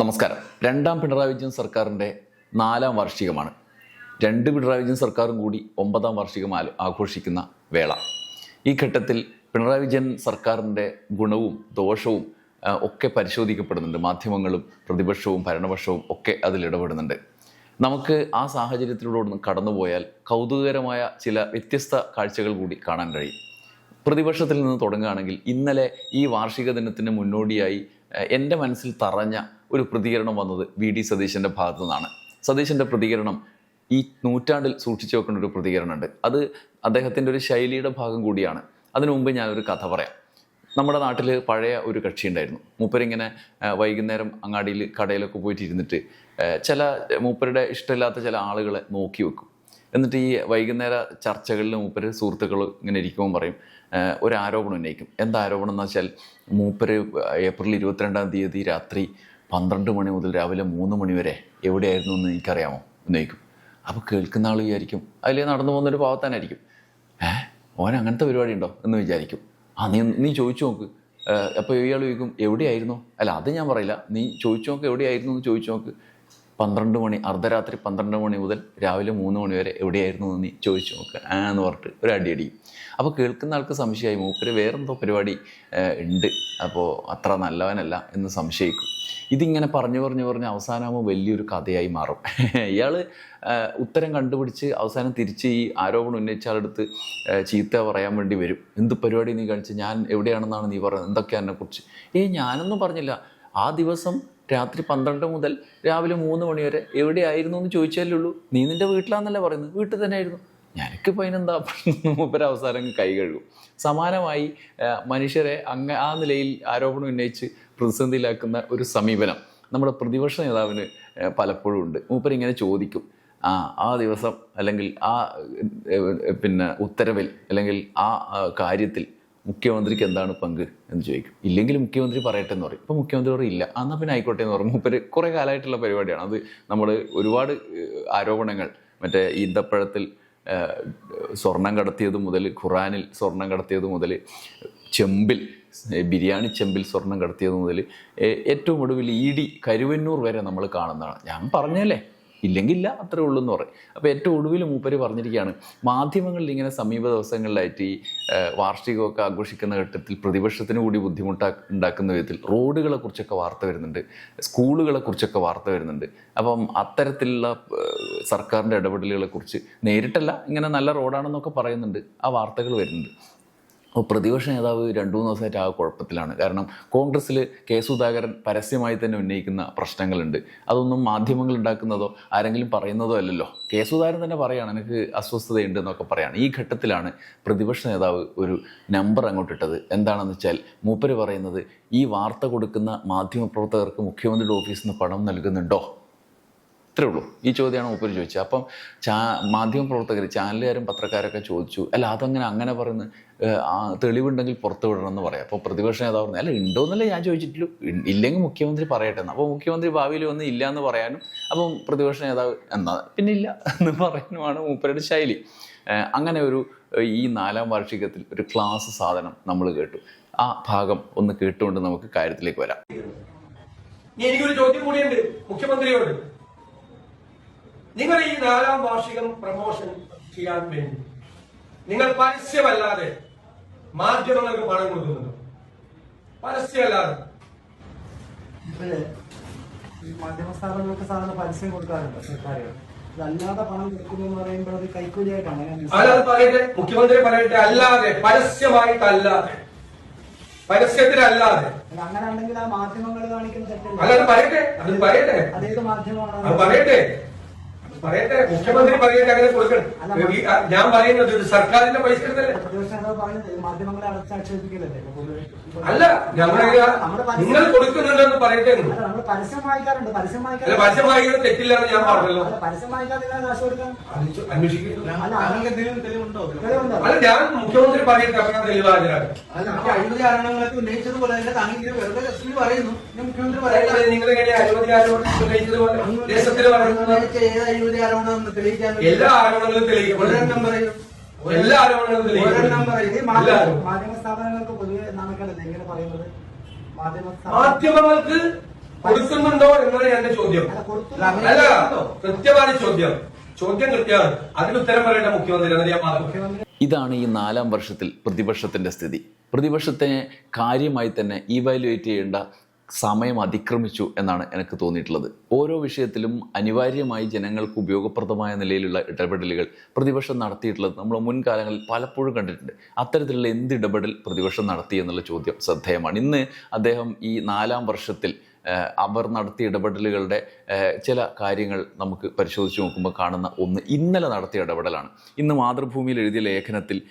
നമസ്കാരം. രണ്ടാം പിണറായി വിജയൻ സർക്കാരിന്റെ നാലാം വാർഷികമാണ്. രണ്ട് പിണറായി വിജയൻ സർക്കാരും കൂടി ഒമ്പതാം വാർഷികം ആഘോഷിക്കുന്ന വേള. ഈ ഘട്ടത്തിൽ പിണറായി വിജയൻ സർക്കാരിന്റെ ഗുണവും ദോഷവും ഒക്കെ പരിശോധിക്കപ്പെടുന്നുണ്ട്. മാധ്യമങ്ങളും പ്രതിപക്ഷവും ഭരണപക്ഷവും ഒക്കെ അതിൽ ഇടപെടുന്നുണ്ട്. നമുക്ക് ആ സാഹചര്യത്തിലൂടെ ഒന്ന് കടന്നുപോയാൽ കൗതുകകരമായ ചില വ്യത്യസ്ത കാഴ്ചകൾ കൂടി കാണാൻ കഴിയും. പ്രതിപക്ഷത്തിൽ നിന്ന് തുടങ്ങുകയാണെങ്കിൽ ഇന്നലെ ഈ വാർഷിക ദിനത്തിന് മുന്നോടിയായി എന്റെ മനസ്സിൽ തറഞ്ഞ ഒരു പ്രതികരണം വന്നത് വി ഡി സതീശന്റെ ഭാഗത്തു നിന്നാണ്. സതീശന്റെ പ്രതികരണം ഈ നൂറ്റാണ്ടിൽ സൂക്ഷിച്ചു വെക്കേണ്ട ഒരു പ്രതികരണമുണ്ട്. അത് അദ്ദേഹത്തിന്റെ ഒരു ശൈലിയുടെ ഭാഗം കൂടിയാണ്. അതിനു മുമ്പ് ഞാനൊരു കഥ പറയാം. നമ്മുടെ നാട്ടിൽ പഴയ ഒരു കക്ഷി ഉണ്ടായിരുന്നു. മൂപ്പരിങ്ങനെ വൈകുന്നേരം അങ്ങാടിയിൽ കടയിലൊക്കെ പോയിട്ട് ഇരുന്നിട്ട് ചില മൂപ്പരുടെ ഇഷ്ടമില്ലാത്ത ചില ആളുകളെ നോക്കി വെക്കും. എന്നിട്ട് ഈ വൈകുന്നേര ചർച്ചകളിൽ മൂപ്പര് സുഹൃത്തുക്കൾ ഇങ്ങനെ ഇരിക്കുമ്പോൾ പറയും ഒരു ആരോപണം ഉന്നയിക്കും. എന്താ ആരോപണം എന്ന് വെച്ചാൽ മൂപ്പര് ഏപ്രിൽ ഇരുപത്തിരണ്ടാം തീയതി രാത്രി പന്ത്രണ്ട് മണി മുതൽ രാവിലെ മൂന്ന് മണി വരെ എവിടെയായിരുന്നു എന്ന് എനിക്കറിയാമോ? ഉന്നയിക്കും അപ്പോൾ കേൾക്കുന്ന ആൾ വിചാരിക്കും അതിലേ നടന്നു പോകുന്നൊരു പാവത്താനായിരിക്കും ഏ ഓൻ അങ്ങനത്തെ പരിപാടി ഉണ്ടോ എന്ന് വിചാരിക്കും. ആ നീ നീ ചോദിച്ചു നോക്ക്. അപ്പോൾ ഇയാൾ ചോദിക്കും എവിടെയായിരുന്നു? അല്ല അത് ഞാൻ പറയില്ല. നീ ചോദിച്ചു നോക്ക് എവിടെയായിരുന്നു എന്ന് ചോദിച്ചു നോക്ക്. പന്ത്രണ്ട് മണി അർദ്ധരാത്രി പന്ത്രണ്ട് മണി മുതൽ രാവിലെ മൂന്ന് മണി വരെ എവിടെയായിരുന്നു നീ ചോദിച്ചു നോക്ക്. ആ എന്ന് പറഞ്ഞിട്ട് ഒരു അടി അപ്പോൾ കേൾക്കുന്ന ആൾക്ക് സംശയമായി മൂപ്പര് വേറെന്തോ പരിപാടി ഉണ്ട്. അപ്പോൾ അത്ര നല്ലവനല്ല എന്ന് സംശയിക്കും. ഇതിങ്ങനെ പറഞ്ഞു പറഞ്ഞു പറഞ്ഞ് അവസാനമാകുമ്പോൾ വലിയൊരു കഥയായി മാറും. ഇയാൾ ഉത്തരം കണ്ടുപിടിച്ച് അവസാനം തിരിച്ച് ഈ ആരോപണം ഉന്നയിച്ച ആളെടുത്ത് ചീത്ത പറയാൻ വേണ്ടി വരും. എന്ത് പരിപാടി നീ കാണിച്ച്? ഞാൻ എവിടെയാണെന്നാണ് നീ പറഞ്ഞത്? എന്തൊക്കെയാണ് കുറിച്ച് ഏയ് ഞാനൊന്നും പറഞ്ഞില്ല. ആ ദിവസം രാത്രി പന്ത്രണ്ട് മുതൽ രാവിലെ മൂന്ന് മണി വരെ എവിടെയായിരുന്നു എന്ന് ചോദിച്ചാലേ ഉള്ളൂ. നീ നിന്റെ വീട്ടിലാണെന്നല്ലേ പറയുന്നത്? വീട്ടിൽ തന്നെ ആയിരുന്നു ഞാനൊക്കെ അതിനെന്താ മൂപ്പര അവസാനം കൈ കഴുകും. സമാനമായി മനുഷ്യരെ അങ്ങ് ആ നിലയിൽ ആരോപണം ഉന്നയിച്ച് പ്രതിസന്ധിയിലാക്കുന്ന ഒരു സമീപനം നമ്മുടെ പ്രതിപക്ഷ നേതാവിന് പലപ്പോഴും ഉണ്ട്. മൂപ്പർ ഇങ്ങനെ ചോദിക്കും. ആ ആ ദിവസം അല്ലെങ്കിൽ ആ പിന്നെ ഉത്തരവിൽ അല്ലെങ്കിൽ ആ, കാര്യത്തിൽ മുഖ്യമന്ത്രിക്ക് എന്താണ് പങ്ക് എന്ന് ചോദിക്കും. ഇല്ലെങ്കിൽ മുഖ്യമന്ത്രി പറയട്ടെ എന്ന് പറയും. ഇപ്പം മുഖ്യമന്ത്രി പറയും ഇല്ല എന്നാൽ പിന്നെ ആയിക്കോട്ടെ എന്ന് പറയും. മൂപ്പര് കുറേ കാലമായിട്ടുള്ള പരിപാടിയാണ്. അത് നമ്മൾ ഒരുപാട് ആരോപണങ്ങൾ മറ്റേ ഈന്തപ്പഴത്തിൽ സ്വർണം കടത്തിയത് മുതൽ ഖുറാനിൽ സ്വർണം കടത്തിയത് മുതൽ ചെമ്പിൽ ബിരിയാണി ചെമ്പിൽ സ്വർണം കടത്തിയത് മുതൽ ഏറ്റവും ഒടുവിൽ ഇ ഡി കരുവന്നൂർ വരെ നമ്മൾ കാണുന്നതാണ്. ഞാൻ പറഞ്ഞല്ലേ? ഇല്ലെങ്കിൽ ഇല്ല അത്രേ ഉള്ളൂ എന്ന് പറയും. അപ്പോൾ ഏറ്റവും ഒടുവിൽ മൂപ്പര് പറഞ്ഞിരിക്കുകയാണ് മാധ്യമങ്ങളിൽ ഇങ്ങനെ സമീപ ദിവസങ്ങളിലായിട്ട് ഈ വാർഷികമൊക്കെ ആഘോഷിക്കുന്ന ഘട്ടത്തിൽ പ്രതിപക്ഷത്തിന് കൂടി ബുദ്ധിമുട്ടാ ഉണ്ടാക്കുന്ന വിധത്തിൽ റോഡുകളെക്കുറിച്ചൊക്കെ വാർത്ത വരുന്നുണ്ട് സ്കൂളുകളെക്കുറിച്ചൊക്കെ വാർത്ത വരുന്നുണ്ട്. അപ്പം അത്തരത്തിലുള്ള സർക്കാരിന്റെ ഇടപെടലുകളെ കുറിച്ച് നേരിട്ടല്ല ഇങ്ങനെ നല്ല റോഡാണെന്നൊക്കെ പറയുന്നുണ്ട് ആ വാർത്തകൾ വരുന്നുണ്ട്. പ്രതിപക്ഷ നേതാവ് രണ്ടു മൂന്ന് ദിവസമായിട്ട് ആ കുഴപ്പത്തിലാണ്. കാരണം കോൺഗ്രസ്സിൽ കെ സുധാകരൻ പരസ്യമായി തന്നെ ഉന്നയിക്കുന്ന പ്രശ്നങ്ങളുണ്ട്. അതൊന്നും മാധ്യമങ്ങൾ ഉണ്ടാക്കുന്നതോ ആരെങ്കിലും പറയുന്നതോ അല്ലല്ലോ. കെ സുധാകരൻ തന്നെ പറയുകയാണ് എനിക്ക് അസ്വസ്ഥതയുണ്ട് എന്നൊക്കെ പറയാണ്. ഈ ഘട്ടത്തിലാണ് പ്രതിപക്ഷ നേതാവ് ഒരു നമ്പർ അങ്ങോട്ട് ഇട്ടത് എന്താണെന്ന് വെച്ചാൽ മൂപ്പര് പറയുന്നത് ഈ വാർത്ത കൊടുക്കുന്ന മാധ്യമപ്രവർത്തകർക്ക് മുഖ്യമന്ത്രിയുടെ ഓഫീസിൽ നിന്ന് പണം നൽകുന്നുണ്ടോ? ഇത്രേ ഉള്ളൂ. ഈ ചോദ്യമാണ് മൂപ്പര് ചോദിച്ചത്. അപ്പം ചാ മാധ്യമപ്രവർത്തകർ ചാനലുകാരും പത്രക്കാരൊക്കെ ചോദിച്ചു അല്ല അതങ്ങനെ അങ്ങനെ പറയുന്നത് തെളിവുണ്ടെങ്കിൽ പുറത്തു വിടണം എന്ന് പറയാം. അപ്പോൾ പ്രതിപക്ഷ നേതാവ് പറഞ്ഞു അല്ല ഉണ്ടോന്നല്ലേ ഞാൻ ചോദിച്ചിട്ടുള്ളൂ. ഇല്ലെങ്കിൽ മുഖ്യമന്ത്രി പറയട്ടെ എന്ന്. അപ്പോൾ മുഖ്യമന്ത്രി ഭാവിയിൽ വന്ന് ഇല്ല എന്ന് പറയാനും അപ്പം പ്രതിപക്ഷ നേതാവ് എന്നാ പിന്നെ ഇല്ല എന്ന് പറയാനുമാണ് മൂപ്പരുടെ ശൈലി. അങ്ങനെ ഒരു ഈ നാലാം വാർഷികത്തിൽ ഒരു ക്ലാസ് സാധനം നമ്മൾ കേട്ടു. ആ ഭാഗം ഒന്ന് കേട്ടുകൊണ്ട് നമുക്ക് കാര്യത്തിലേക്ക് വരാം. എനിക്കൊരു ചോദ്യം കൂടിയുണ്ട് മുഖ്യമന്ത്രിയോട്. നിങ്ങൾ ഈ നാലാം വാർഷികം പ്രമോഷൻ ചെയ്യാൻ വേണ്ടി നിങ്ങൾ പരസ്യമല്ലാതെ മാധ്യമങ്ങൾക്ക് പണം കൊടുക്കുന്നുണ്ടോ? പരസ്യമല്ലാതെ. ഈ മാധ്യമ സ്ഥാപനങ്ങൾക്ക് സാധാരണ പരസ്യം കൊടുക്കാറുണ്ട് സർക്കാരുകൾ അതല്ലാതെ പണം കൊടുക്കുന്നു എന്ന് പറയുമ്പോൾ അത് കൈക്കൂലിയായിട്ടാണ് അല്ലാതെ പറയട്ടെ മുഖ്യമന്ത്രി പറയട്ടെ അല്ലാതെ പരസ്യമായിട്ടല്ലാതെ. പരസ്യത്തിലല്ലാതെ. അങ്ങനെ ഉണ്ടെങ്കിൽ ആ മാധ്യമങ്ങൾ കാണിക്കുന്ന തെറ്റല്ല? അല്ലാതെ പറയട്ടെ അത് പറയട്ടെ. അതേത് മാധ്യമമാണ്? പറയട്ടെ. പറയട്ടെ മുഖ്യമന്ത്രി പറയട്ടെ അങ്ങനെ കൊടുക്കണം. ഞാൻ പറയുന്നത് ഇത് സർക്കാരിന്റെ പൈസ എടുത്തല്ലേ? അല്ല ഞങ്ങളെ നിങ്ങൾ കൊടുക്കുന്നുണ്ടെന്ന് പറയട്ടെ നമ്മൾ പരസ്യം വായിക്കാറുണ്ട് പരസ്യം വായിക്കുന്നത് തെറ്റില്ല എന്ന് ഞാൻ പറഞ്ഞല്ലോ. അന്വേഷിക്കുന്നു. അല്ല ഞാൻ മുഖ്യമന്ത്രി പറയട്ടെ അങ്ങനെ ഞാൻ തെളിവാചരാണ് അഴിമതി ആരോപണങ്ങളൊക്കെ ഉന്നയിച്ചതുപോലെ തന്നെ താങ്കൾ വെറുതെ ജസ്റ്റിന് പറയുന്നു. ഞാൻ മുഖ്യമന്ത്രി പറയുന്നത് പറയുന്നത് നിങ്ങൾ എങ്ങനെ അഴിമതി ആരോപണം ഉന്നയിച്ചതുപോലെ? ദേശത്തിൽ പറയുന്നത് ഉന്നയിച്ച ഏത് അഴിമതി ആരോപണം തെളിയിക്കാൻ എല്ലാ ആരോപണങ്ങളും തെളിയിക്കപ്പെടും ഒരെണ്ണം പറയൂ. എല്ലാ ആരോപണങ്ങളും ഒരെണ്ണം തെളിയിക്കപ്പെടും പറയൂ. ഈ എല്ലാ മാധ്യമ ആരോപണവും. മാധ്യമ സ്ഥാപനങ്ങൾക്ക് പൊതുവെ നാണക്കേടല്ലേ ഇങ്ങനെ പറയുന്നത്? മാധ്യമ സ്ഥാപനം മാധ്യമങ്ങൾക്ക് കൊടുക്കുന്നുണ്ടോ എന്നാണ് എന്റെ ചോദ്യം. അല്ല, കൃത്യമായ ചോദ്യം. ചോദ്യം കൃത്യമാണ്. അതിന് ഉത്തരം പറയേണ്ട മുഖ്യമന്ത്രിയാണ് ഞാൻ പറഞ്ഞു മുഖ്യമന്ത്രി ഇതാണ് ഈ നാലാം വർഷത്തിൽ പ്രതിപക്ഷത്തിന്റെ സ്ഥിതി. പ്രതിപക്ഷത്തെ കാര്യമായി തന്നെ ഇവാലുവേറ്റ് ചെയ്യേണ്ട സമയം അതിക്രമിച്ചു എന്നാണ് എനിക്ക് തോന്നിയിട്ടുള്ളത്. ഓരോ വിഷയത്തിലും അനിവാര്യമായി ജനങ്ങൾക്ക് ഉപയോഗപ്രദമായ നിലയിലുള്ള ഇടപെടലുകൾ പ്രതിപക്ഷം നടത്തിയിട്ടുള്ളത് നമ്മൾ മുൻകാലങ്ങളിൽ പലപ്പോഴും കണ്ടിട്ടുണ്ട്. അത്തരത്തിലുള്ള എന്ത് ഇടപെടൽ പ്രതിപക്ഷം നടത്തി എന്നുള്ള ചോദ്യം ശ്രദ്ധേയമാണ്. ഇന്ന് അദ്ദേഹം ഈ നാലാം വർഷത്തിൽ അവർ നടത്തിയ ഇടപെടലുകളുടെ ചില കാര്യങ്ങൾ നമുക്ക് പരിശോധിച്ച് നോക്കുമ്പോൾ കാണുന്ന ഒന്ന് ഇന്നലെ നടത്തിയ ഇടപെടലാണ്. ഇന്ന് മാതൃഭൂമിയിൽ എഴുതിയ ലേഖനത്തിൽ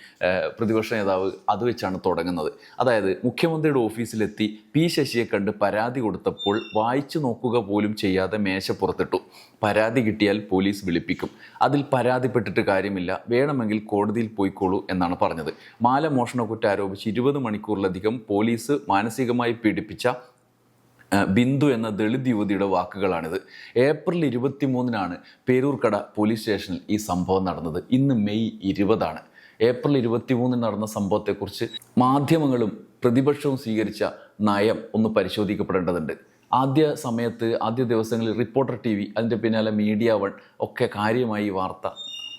പ്രതിപക്ഷ നേതാവ് അത് വെച്ചാണ് തുടങ്ങുന്നത്. അതായത് മുഖ്യമന്ത്രിയുടെ ഓഫീസിലെത്തി പി ശശിയെ കണ്ട് പരാതി കൊടുത്തപ്പോൾ വായിച്ചു നോക്കുക പോലും ചെയ്യാതെ മേശ പുറത്തിട്ടു. പരാതി കിട്ടിയാൽ പോലീസ് വിളിപ്പിക്കും. അതിൽ പരാതിപ്പെട്ടിട്ട് കാര്യമില്ല. വേണമെങ്കിൽ കോടതിയിൽ പോയിക്കോളൂ എന്നാണ് പറഞ്ഞത്. മാല മോഷണ കുറ്റം ആരോപിച്ച് ഇരുപത് മണിക്കൂറിലധികം പോലീസ് മാനസികമായി പീഡിപ്പിച്ച ബിന്ദു എന്ന ദളിത് യുവതിയുടെ വാക്കുകളാണിത്. ഏപ്രിൽ ഇരുപത്തി മൂന്നിനാണ് പേരൂർക്കട പോലീസ് സ്റ്റേഷനിൽ ഈ സംഭവം നടന്നത്. ഇന്ന് മെയ് ഇരുപതാണ്. ഏപ്രിൽ ഇരുപത്തി മൂന്നിന് നടന്ന സംഭവത്തെക്കുറിച്ച് മാധ്യമങ്ങളും പ്രതിപക്ഷവും സ്വീകരിച്ച നയം ഒന്ന് പരിശോധിക്കപ്പെടേണ്ടതുണ്ട്. ആദ്യ സമയത്ത് ആദ്യ ദിവസങ്ങളിൽ റിപ്പോർട്ടർ ടി വി അതിന്റെ പിന്നാലെ മീഡിയ വൺ ഒക്കെ കാര്യമായി വാർത്ത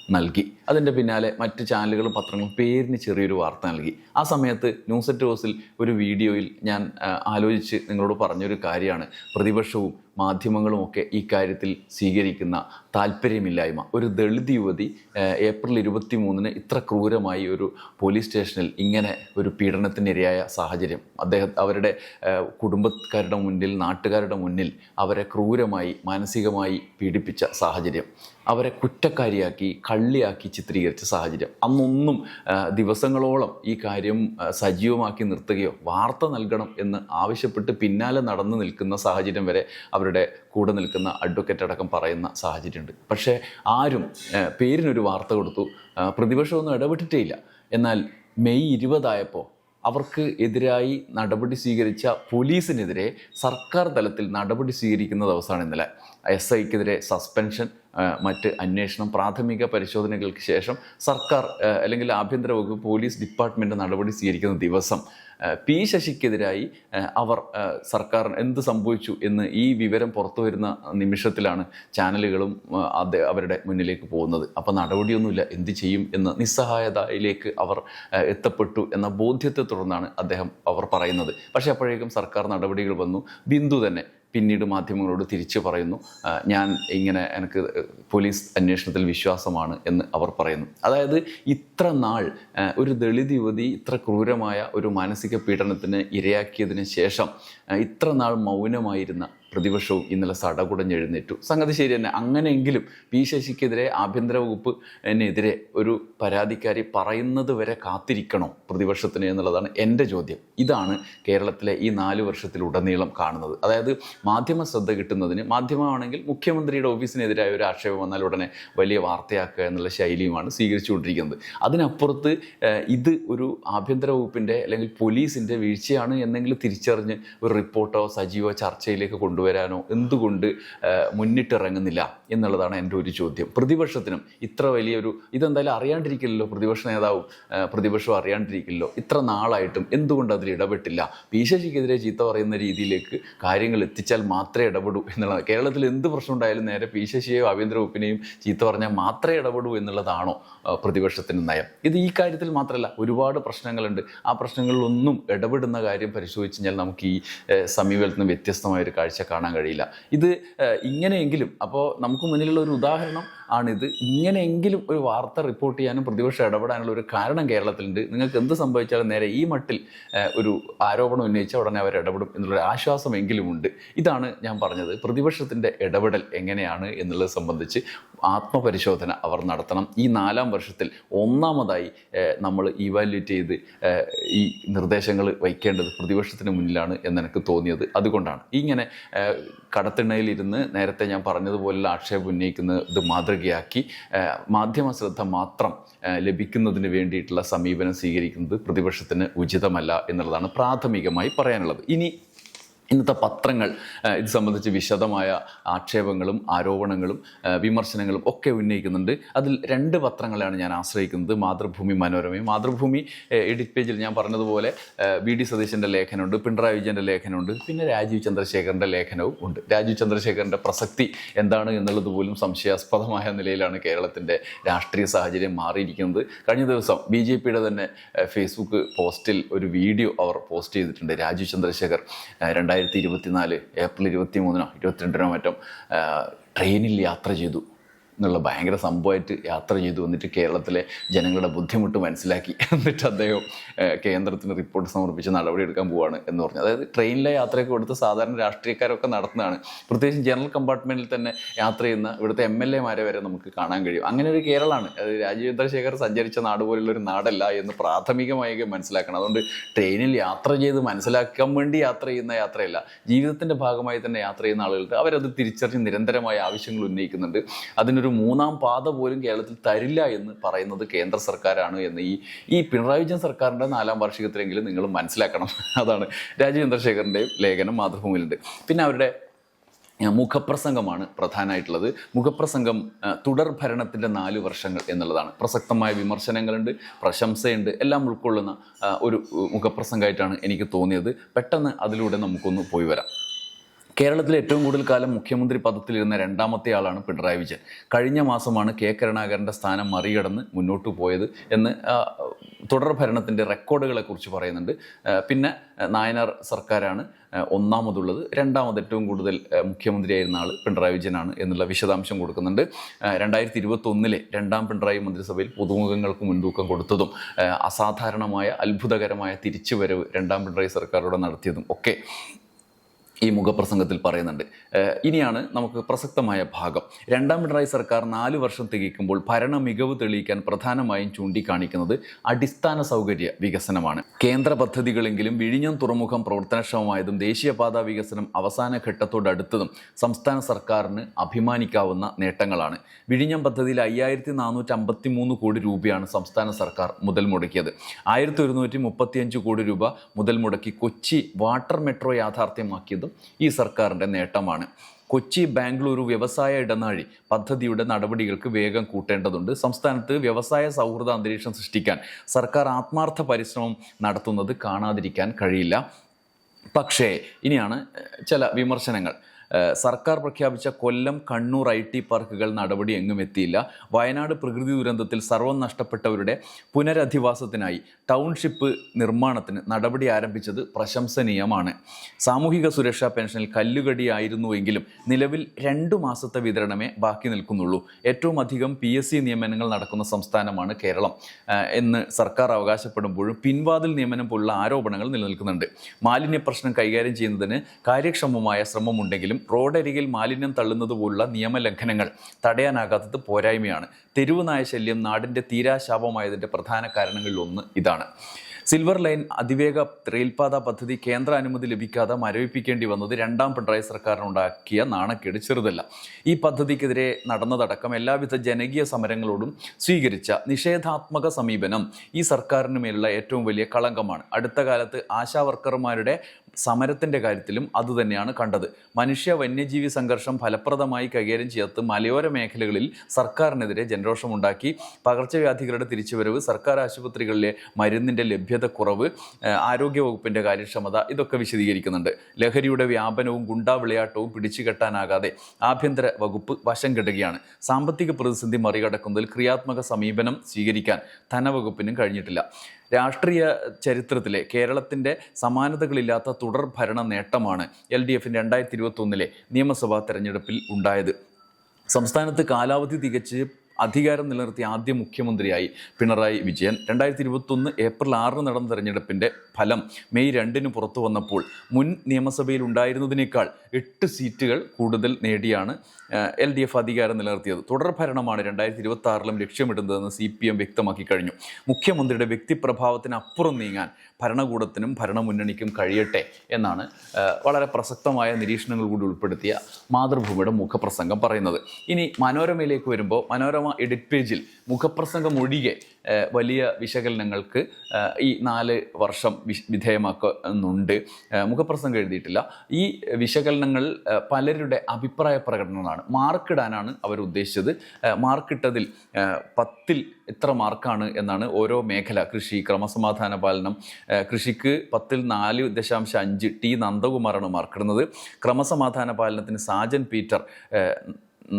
നൽകി. അതിന്റെ പിന്നാലെ മറ്റ് ചാനലുകളും പത്രങ്ങളും പേരിന് ചെറിയൊരു വാർത്ത നൽകി. ആ സമയത്ത് ന്യൂസ് അറ്റ് ഹൗസിൽ ഒരു വീഡിയോയിൽ ഞാൻ ആലോചിച്ച് നിങ്ങളോട് പറഞ്ഞൊരു കാര്യമാണ്. പ്രതിപക്ഷവും മാധ്യമങ്ങളും ഒക്കെ ഈ കാര്യത്തിൽ സ്വീകരിക്കുന്ന താല്പര്യമില്ലായ്മ. ഒരു ദളിത് യുവതി ഏപ്രിൽ ഇരുപത്തി മൂന്നിന് ഇത്ര ക്രൂരമായി ഒരു പോലീസ് സ്റ്റേഷനിൽ ഇങ്ങനെ ഒരു പീഡനത്തിനിരയായ സാഹചര്യം. അദ്ദേഹം അവരുടെ കുടുംബക്കാരുടെ മുന്നിൽ നാട്ടുകാരുടെ മുന്നിൽ അവരെ ക്രൂരമായി മാനസികമായി പീഡിപ്പിച്ച സാഹചര്യം. അവരെ കുറ്റക്കാരിയാക്കി കള്ളിയാക്കി ചിത്രീകരിച്ച സാഹചര്യം. അന്നൊന്നും ദിവസങ്ങളോളം ഈ കാര്യം സജീവമാക്കി നിർത്തുകയോ വാർത്ത നൽകണം എന്ന് ആവശ്യപ്പെട്ട് പിന്നാലെ നടന്നു നിൽക്കുന്ന സാഹചര്യം വരെ അവരുടെ കൂടെ നിൽക്കുന്ന അഡ്വക്കേറ്റ് അടക്കം പറയുന്ന സാഹചര്യമുണ്ട്. പക്ഷേ ആരും പേരിനൊരു വാർത്ത കൊടുത്തു പ്രതിപക്ഷമൊന്നും ഇടപെട്ടിട്ടേ ഇല്ല എന്നാൽ മെയ് ഇരുപതായപ്പോൾ അവർക്ക് എതിരായി നടപടി സ്വീകരിച്ച പോലീസിനെതിരെ സർക്കാർ തലത്തിൽ നടപടി സ്വീകരിക്കുന്ന ദിവസമാണ് ഇന്നലെ. എസ് ഐക്കെതിരെ സസ്പെൻഷൻ മറ്റ് അന്വേഷണം പ്രാഥമിക പരിശോധനകൾക്ക് ശേഷം സർക്കാർ അല്ലെങ്കിൽ ആഭ്യന്തര വകുപ്പ് പോലീസ് ഡിപ്പാർട്ട്മെന്റ് നടപടി സ്വീകരിക്കുന്ന ദിവസം പി ശശിക്കെതിരായി അവർ സർക്കാർ എന്ത് സംഭവിച്ചു എന്ന് ഈ വിവരം പുറത്തു വരുന്ന നിമിഷത്തിലാണ് ചാനലുകളും അവരുടെ മുന്നിലേക്ക് പോകുന്നത്. അപ്പോൾ നടപടിയൊന്നുമില്ല. എന്ത് ചെയ്യും എന്ന് നിസ്സഹായതയിലേക്ക് അവർ എത്തപ്പെട്ടു എന്ന ബോധ്യത്തെ തുടർന്നാണ് അദ്ദേഹം അവർ പറയുന്നത്. പക്ഷേ അപ്പോഴേക്കും സർക്കാർ നടപടികൾ വന്നു. ബിന്ദു തന്നെ പിന്നീട് മാധ്യമങ്ങളോട് തിരിച്ചു പറയുന്നു. ഞാൻ ഇങ്ങനെ എനിക്ക് പോലീസ് അന്വേഷണത്തിൽ വിശ്വാസമാണ് എന്ന് അവർ പറയുന്നു. അതായത് ഇത്ര നാൾ ഒരു ദളിത് യുവതി ഇത്ര ക്രൂരമായ ഒരു മാനസിക പീഡനത്തിന് ഇരയാക്കിയതിന് ശേഷം ഇത്ര നാൾ മൗനമായിരുന്ന പ്രതിപക്ഷവും ഇന്നലെ സടകുടഞ്ഞെഴുന്നേറ്റു. സംഗതി ശരി തന്നെ. അങ്ങനെയെങ്കിലും പി ശശിക്കെതിരെ ആഭ്യന്തര വകുപ്പ് എന്നെതിരെ ഒരു പരാതിക്കാരി പറയുന്നത് വരെ കാത്തിരിക്കണോ പ്രതിപക്ഷത്തിന് എന്നുള്ളതാണ് എന്റെ ചോദ്യം. ഇതാണ് കേരളത്തിലെ ഈ നാല് വർഷത്തിലുടനീളം കാണുന്നത്. അതായത് മാധ്യമ ശ്രദ്ധ കിട്ടുന്നതിന് മാധ്യമമാണെങ്കിൽ മുഖ്യമന്ത്രിയുടെ ഓഫീസിനെതിരായ ഒരു ആക്ഷേപം വന്നാൽ ഉടനെ വലിയ വാർത്തയാക്കുക എന്നുള്ള ശൈലിയുമാണ് സ്വീകരിച്ചുകൊണ്ടിരിക്കുന്നത്. അതിനപ്പുറത്ത് ഇത് ഒരു ആഭ്യന്തര വകുപ്പിന്റെ അല്ലെങ്കിൽ പോലീസിന്റെ വീഴ്ചയാണ് എന്നെങ്കിലും തിരിച്ചറിഞ്ഞ് ഒരു റിപ്പോർട്ടോ സജീവ ചർച്ചയിലേക്ക് കൊണ്ടുവരാനോ? എന്തുകൊണ്ട് മുന്നിട്ടിറങ്ങുന്നില്ല എന്നുള്ളതാണ് എന്റെ ഒരു ചോദ്യം. പ്രതിപക്ഷത്തിനും ഇത്ര വലിയൊരു ഇതെന്തായാലും അറിയാണ്ടിരിക്കില്ലല്ലോ. പ്രതിപക്ഷ നേതാവും പ്രതിപക്ഷവും അറിയാണ്ടിരിക്കില്ലല്ലോ. ഇത്ര നാളായിട്ടും എന്തുകൊണ്ട് അതിൽ ഇടപെട്ടില്ല? പി ശശിക്കെതിരെ ചീത്ത പറയുന്ന രീതിയിലേക്ക് കാര്യങ്ങൾ എത്തിച്ചാൽ മാത്രമേ ഇടപെടൂ എന്നുള്ളതാണ്. കേരളത്തിൽ എന്ത് പ്രശ്നം ഉണ്ടായാലും നേരെ പി ശശിയെയോ ആഭ്യന്തര വകുപ്പിനെയും ചീത്ത പറഞ്ഞാൽ മാത്രമേ ഇടപെടൂ എന്നുള്ളതാണോ പ്രതിപക്ഷത്തിന് നയം? ഇത് ഈ കാര്യത്തിൽ മാത്രമല്ല ഒരുപാട് പ്രശ്നങ്ങളുണ്ട്. ആ പ്രശ്നങ്ങളിലൊന്നും ഇടപെടുന്ന കാര്യം പരിശോധിച്ച് കഴിഞ്ഞാൽ നമുക്ക് ഈ സമീപനത്തിൽ നിന്ന് വ്യത്യസ്തമായ ഒരു കാഴ്ച കാണാൻ കഴിയില്ല. ഇത് ഇങ്ങനെയെങ്കിലും അപ്പോൾ നമുക്ക് മുന്നിലുള്ള ഒരു ഉദാഹരണം ആണിത്. ഇങ്ങനെയെങ്കിലും ഒരു വാർത്ത റിപ്പോർട്ട് ചെയ്യാനും പ്രതിപക്ഷം ഇടപെടാനുള്ള ഒരു കാരണം കേരളത്തിലുണ്ട്. നിങ്ങൾക്ക് എന്ത് സംഭവിച്ചാലും നേരെ ഈ മട്ടിൽ ഒരു ആരോപണം ഉന്നയിച്ച ഉടനെ അവർ ഇടപെടും എന്നുള്ളൊരു ആശ്വാസമെങ്കിലും ഉണ്ട് ഇതാണ് ഞാൻ പറഞ്ഞത്. പ്രതിപക്ഷത്തിന്റെ ഇടപെടൽ എങ്ങനെയാണ് എന്നുള്ളത് സംബന്ധിച്ച് ആത്മപരിശോധന അവർ നടത്തണം. ഈ നാലാം വർഷത്തിൽ ഒന്നാമതായി നമ്മൾ ഇവാലുവേറ്റ് ചെയ്ത് ഈ നിർദ്ദേശങ്ങൾ വയ്ക്കേണ്ടത് പ്രതിപക്ഷത്തിന് മുന്നിലാണ് എന്ന് എനിക്ക് തോന്നിയത്. അതുകൊണ്ടാണ്. ഇങ്ങനെ കടത്തിണയിലിരുന്ന് നേരത്തെ ഞാൻ പറഞ്ഞതുപോലുള്ള ആക്ഷേപം ഉന്നയിക്കുന്നത് ഇത് മാതൃകയാക്കി മാധ്യമ ശ്രദ്ധ മാത്രം ലഭിക്കുന്നതിന് വേണ്ടിയിട്ടുള്ള സമീപനം സ്വീകരിക്കുന്നത് പ്രതിപക്ഷത്തിന് ഉചിതമല്ല എന്നുള്ളതാണ് പ്രാഥമികമായി പറയാനുള്ളത്. ഇനി ഇന്നത്തെ പത്രങ്ങൾ ഇത് സംബന്ധിച്ച് വിശദമായ ആക്ഷേപങ്ങളും ആരോപണങ്ങളും വിമർശനങ്ങളും ഒക്കെ ഉന്നയിക്കുന്നുണ്ട്. അതിൽ രണ്ട് പത്രങ്ങളെയാണ് ഞാൻ ആശ്രയിക്കുന്നത്. മാതൃഭൂമി മനോരമയും. മാതൃഭൂമി എഡിറ്റ് പേജിൽ ഞാൻ പറഞ്ഞതുപോലെ വി. ഡി. സതീശന്റെ ലേഖനമുണ്ട് പിണറായി വിജയന്റെ ലേഖനമുണ്ട് പിന്നെ രാജീവ് ചന്ദ്രശേഖരന്റെ ലേഖനവും ഉണ്ട്. രാജീവ് ചന്ദ്രശേഖരന്റെ പ്രസക്തി എന്താണ് എന്നുള്ളത് പോലും സംശയാസ്പദമായ നിലയിലാണ് കേരളത്തിന്റെ രാഷ്ട്രീയ സാഹചര്യം മാറിയിരിക്കുന്നത്. കഴിഞ്ഞ ദിവസം ബി ജെ പിയുടെ തന്നെ ഫേസ്ബുക്ക് പോസ്റ്റിൽ ഒരു വീഡിയോ അവർ പോസ്റ്റ് ചെയ്തിട്ടുണ്ട്. രാജീവ് ചന്ദ്രശേഖർ രണ്ടായിരത്തി ഇരുപത്തിനാല് ഏപ്രിൽ ഇരുപത്തി മൂന്നിനോ ഇരുപത്തിരണ്ടിനോ മറ്റോ ട്രെയിനിൽ യാത്ര ചെയ്തു. എന്നുള്ള ഭയങ്കര സംഭവമായിട്ട് യാത്ര ചെയ്തു വന്നിട്ട് കേരളത്തിലെ ജനങ്ങളുടെ ബുദ്ധിമുട്ട് മനസ്സിലാക്കി എന്നിട്ട് അദ്ദേഹം കേന്ദ്രത്തിന് റിപ്പോർട്ട് സമർപ്പിച്ച് നടപടിയെടുക്കാൻ പോവാണ് എന്ന് പറഞ്ഞു. അതായത് ട്രെയിനിലെ യാത്രയൊക്കെ കൊടുത്ത് സാധാരണ രാഷ്ട്രീയക്കാരൊക്കെ നടത്തുന്നതാണ്. പ്രത്യേകിച്ച് ജനറൽ കമ്പാർട്ട്മെന്റിൽ തന്നെ യാത്ര ചെയ്യുന്ന ഇവിടുത്തെ എം എൽ എമാരെ വരെ നമുക്ക് കാണാൻ കഴിയും. അങ്ങനെ ഒരു കേരളമാണ്. അത് രാജീവ് ചന്ദ്രശേഖർ സഞ്ചരിച്ച നാട് പോലുള്ള ഒരു നാടല്ല എന്ന് പ്രാഥമികമായി മനസ്സിലാക്കണം. അതുകൊണ്ട് ട്രെയിനിൽ യാത്ര ചെയ്ത് മനസ്സിലാക്കാൻ വേണ്ടി യാത്ര ചെയ്യുന്ന യാത്രയല്ല. ജീവിതത്തിന്റെ ഭാഗമായി തന്നെ യാത്ര ചെയ്യുന്ന ആളുകൾക്ക് അവരത് തിരിച്ചറിഞ്ഞ് നിരന്തരമായ ആവശ്യങ്ങൾ ഉന്നയിക്കുന്നുണ്ട്. അതിനൊരു മൂന്നാം പാത പോലും കേരളത്തിൽ തരില്ല എന്ന് പറയുന്നത് കേന്ദ്ര സർക്കാരാണ് എന്ന് ഈ ഈ പിണറായി വിജയൻ സർക്കാരിന്റെ നാലാം വാർഷികത്തിലെങ്കിലും നിങ്ങൾ മനസ്സിലാക്കണം. അതാണ് രാജീവ് ലേഖനം മാതൃഭൂമിയിലുണ്ട്. പിന്നെ അവരുടെ മുഖപ്രസംഗമാണ് പ്രധാനമായിട്ടുള്ളത്. മുഖപ്രസംഗം തുടർ ഭരണത്തിന്റെ നാല് വർഷങ്ങൾ എന്നുള്ളതാണ്. പ്രസക്തമായ വിമർശനങ്ങളുണ്ട് പ്രശംസയുണ്ട് എല്ലാം ഉൾക്കൊള്ളുന്ന ഒരു മുഖപ്രസംഗമായിട്ടാണ് എനിക്ക് തോന്നിയത്. പെട്ടെന്ന് അതിലൂടെ നമുക്കൊന്ന് പോയി വരാം. കേരളത്തിലെ ഏറ്റവും കൂടുതൽ കാലം മുഖ്യമന്ത്രി പദത്തിലിരുന്ന രണ്ടാമത്തെ ആളാണ് പിണറായി വിജയൻ. കഴിഞ്ഞ മാസമാണ് കെ കരുണാകരന്റെ സ്ഥാനം മറികടന്ന് മുന്നോട്ട് പോയത് എന്ന് തുടർ ഭരണത്തിന്റെ റെക്കോർഡുകളെ കുറിച്ച് പറയുന്നുണ്ട്. പിന്നെ നായനാർ സർക്കാരാണ് ഒന്നാമതുള്ളത്. രണ്ടാമത് ഏറ്റവും കൂടുതൽ മുഖ്യമന്ത്രിയായിരുന്ന ആൾ പിണറായി വിജയനാണ് എന്നുള്ള വിശദാംശം കൊടുക്കുന്നുണ്ട്. രണ്ടായിരത്തി ഇരുപത്തൊന്നിലെ രണ്ടാം പിണറായി മന്ത്രിസഭയിൽ പുതുമുഖങ്ങൾക്ക് മുൻതൂക്കം കൊടുത്തതും അസാധാരണമായ അത്ഭുതകരമായ തിരിച്ചുവരവ് രണ്ടാം പിണറായി സർക്കാരോട് നടത്തിയതും ഒക്കെ ഈ മുഖപ്രസംഗത്തിൽ പറയുന്നുണ്ട്. ഇനിയാണ് നമുക്ക് പ്രസക്തമായ ഭാഗം. രണ്ടാം പിണറായി സർക്കാർ നാല് വർഷം തികയ്ക്കുമ്പോൾ ഭരണ മികവ് തെളിയിക്കാൻ പ്രധാനമായും ചൂണ്ടിക്കാണിക്കുന്നത് അടിസ്ഥാന സൗകര്യ വികസനമാണ്. കേന്ദ്ര പദ്ധതികളെങ്കിലും വിഴിഞ്ഞം തുറമുഖം പ്രവർത്തനക്ഷമമായതും ദേശീയപാത വികസനം അവസാന ഘട്ടത്തോടടുത്തതും സംസ്ഥാന സർക്കാരിന് അഭിമാനിക്കാവുന്ന നേട്ടങ്ങളാണ്. വിഴിഞ്ഞം പദ്ധതിയിൽ അയ്യായിരത്തി നാനൂറ്റി അമ്പത്തി മൂന്ന് കോടി രൂപയാണ് സംസ്ഥാന സർക്കാർ മുതൽ മുടക്കിയത്. ആയിരത്തി ഒരുന്നൂറ്റി മുപ്പത്തിയഞ്ച് കോടി രൂപ മുതൽ മുടക്കി കൊച്ചി വാട്ടർ മെട്രോ യാഥാർത്ഥ്യമാക്കിയതും ഈ സർക്കാരിന്റെ നേട്ടമാണ്. കൊച്ചി ബാംഗ്ലൂരു വ്യവസായ ഇടനാഴി പദ്ധതിയുടെ നടപടികൾക്ക് വേഗം കൂട്ടേണ്ടതുണ്ട്. സംസ്ഥാനത്ത് വ്യവസായ സൗഹൃദ അന്തരീക്ഷം സൃഷ്ടിക്കാൻ സർക്കാർ ആത്മാർത്ഥ പരിശ്രമം നടത്തുന്നത് കാണാതിരിക്കാൻ കഴിയില്ല. പക്ഷേ ഇനിയാണ് ചില വിമർശനങ്ങൾ. സർക്കാർ പ്രഖ്യാപിച്ച കൊല്ലം കണ്ണൂർ ഐ ടി പാർക്കുകൾ നടപടി എങ്ങും എത്തിയില്ല. വയനാട് പ്രകൃതി ദുരന്തത്തിൽ സർവം നഷ്ടപ്പെട്ടവരുടെ പുനരധിവാസത്തിനായി ടൗൺഷിപ്പ് നിർമ്മാണത്തിന് നടപടി ആരംഭിച്ചത് പ്രശംസനീയമാണ്. സാമൂഹിക സുരക്ഷാ പെൻഷനിൽ കല്ലുകടിയായിരുന്നുവെങ്കിലും നിലവിൽ രണ്ടു മാസത്തെ വിതരണമേ ബാക്കി നിൽക്കുന്നുള്ളൂ. ഏറ്റവും അധികം പി എസ് സി നിയമനങ്ങൾ നടക്കുന്ന സംസ്ഥാനമാണ് കേരളം. എന്ന് സർക്കാർ അവകാശപ്പെടുമ്പോഴും പിൻവാതിൽ നിയമനം പോലുള്ള ആരോപണങ്ങൾ നിലനിൽക്കുന്നുണ്ട്. മാലിന്യ പ്രശ്നം കൈകാര്യം ചെയ്യുന്നതിന് കാര്യക്ഷമമായ ശ്രമമുണ്ടെങ്കിലും റോഡരികിൽ മാലിന്യം തള്ളുന്നത് പോലുള്ള നിയമലംഘനങ്ങൾ തടയാനാകാത്തത് പോരായ്മയാണ്. തെരുവ് നായ ശല്യം നാടിന്റെ തീരാശാപമായതിന്റെ പ്രധാന കാരണങ്ങളിൽ ഒന്ന് ഇതാണ്. സിൽവർ ലൈൻ അതിവേഗ റെയിൽപാത പദ്ധതി കേന്ദ്ര അനുമതി ലഭിക്കാതെ മരവിപ്പിക്കേണ്ടി വന്നത് രണ്ടാം പിണറായി സർക്കാരിനുണ്ടാക്കിയ നാണക്കേട് ചെറുതല്ല. ഈ പദ്ധതിക്കെതിരെ നടന്നതടക്കം എല്ലാവിധ ജനകീയ സമരങ്ങളോടും സ്വീകരിച്ച നിഷേധാത്മക സമീപനം ഈ സർക്കാരിന് മേലുള്ള ഏറ്റവും വലിയ കളങ്കമാണ്. അടുത്ത കാലത്ത് ആശാ വർക്കർമാരുടെ സമരത്തിന്റെ കാര്യത്തിലും അതുതന്നെയാണ് കണ്ടത്. മനുഷ്യ വന്യജീവി സംഘർഷം ഫലപ്രദമായി കൈകാര്യം ചെയ്യാത്ത മലയോര മേഖലകളിൽ സർക്കാരിനെതിരെ ജനരോഷമുണ്ടാക്കി. പകർച്ചവ്യാധികളുടെ തിരിച്ചുവരവ് സർക്കാർ ആശുപത്രികളിലെ മരുന്നിന്റെ ലഭ്യതക്കുറവ് കുറവ് ആരോഗ്യവകുപ്പിന്റെ കാര്യക്ഷമത ഇതൊക്കെ വിശദീകരിക്കുന്നുണ്ട്. ലഹരിയുടെ വ്യാപനവും ഗുണ്ടാ വിളയാട്ടവും പിടിച്ചുകെട്ടാനാകാതെ ആഭ്യന്തര വകുപ്പ് വശം കെടുകയാണ് സാമ്പത്തിക പ്രതിസന്ധി മറികടക്കുന്നതിൽ ക്രിയാത്മക സമീപനം സ്വീകരിക്കാൻ ധനവകുപ്പിനും കഴിഞ്ഞിട്ടില്ല. രാഷ്ട്രീയ ചരിത്രത്തിലെ കേരളത്തിന്റെ സമാനതകളില്ലാത്ത തുടർ ഭരണ നേട്ടമാണ് എൽ ഡി എഫിന്റെ രണ്ടായിരത്തി ഇരുപത്തൊന്നിലെ നിയമസഭാ തെരഞ്ഞെടുപ്പിൽ ഉണ്ടായത്. സംസ്ഥാനത്ത് കാലാവധി തികച്ച് അധികാരം നിലനിർത്തിയ ആദ്യ മുഖ്യമന്ത്രിയായി പിണറായി വിജയൻ. രണ്ടായിരത്തി ഇരുപത്തൊന്ന് ഏപ്രിൽ ആറിന് നടന്ന തെരഞ്ഞെടുപ്പിന്റെ ഫലം മെയ് രണ്ടിന് പുറത്തു വന്നപ്പോൾ മുൻ നിയമസഭയിൽ ഉണ്ടായിരുന്നതിനേക്കാൾ എട്ട് സീറ്റുകൾ കൂടുതൽ നേടിയാണ് എൽ ഡി എഫ് അധികാരം നിലനിർത്തിയത്. തുടർ ഭരണമാണ് രണ്ടായിരത്തി ഇരുപത്തി ആറിലും ലക്ഷ്യമിടുന്നതെന്ന് സി പി എം വ്യക്തമാക്കി കഴിഞ്ഞു. മുഖ്യമന്ത്രിയുടെ വ്യക്തിപ്രഭാവത്തിന് അപ്പുറം നീങ്ങാൻ ഭരണകൂടത്തിനും ഭരണമുന്നണിക്കും കഴിയട്ടെ എന്നാണ് വളരെ പ്രസക്തമായ നിരീക്ഷണങ്ങൾ കൂടി ഉൾപ്പെടുത്തിയ മാതൃഭൂമിയുടെ മുഖപ്രസംഗം പറയുന്നത്. ഇനി മനോരമയിലേക്ക് വരുമ്പോൾ മനോരമ എഡിറ്റ് പേജിൽ മുഖപ്രസംഗം ഒഴികെ വലിയ വിശകലനങ്ങൾക്ക് ഈ നാല് വർഷം വിധേയമാക്കുന്നുണ്ട്. മുഖപ്രസംഗം എഴുതിയിട്ടില്ല. ഈ വിശകലനങ്ങൾ പലരുടെ അഭിപ്രായ പ്രകടനങ്ങളാണ്. മാർക്കിടാനാണ് അവർ ഉദ്ദേശിച്ചത്. മാർക്കിട്ടതിൽ പത്തിൽ എത്ര മാർക്കാണ് എന്നാണ് ഓരോ മേഖല കൃഷി ക്രമസമാധാന പാലനം കൃഷിക്ക് പത്തിൽ നാല് ദശാംശം അഞ്ച് ടി നന്ദകുമാറാണ് മാർക്കിടുന്നത്. ക്രമസമാധാന പാലനത്തിന് സാജൻ പീറ്റർ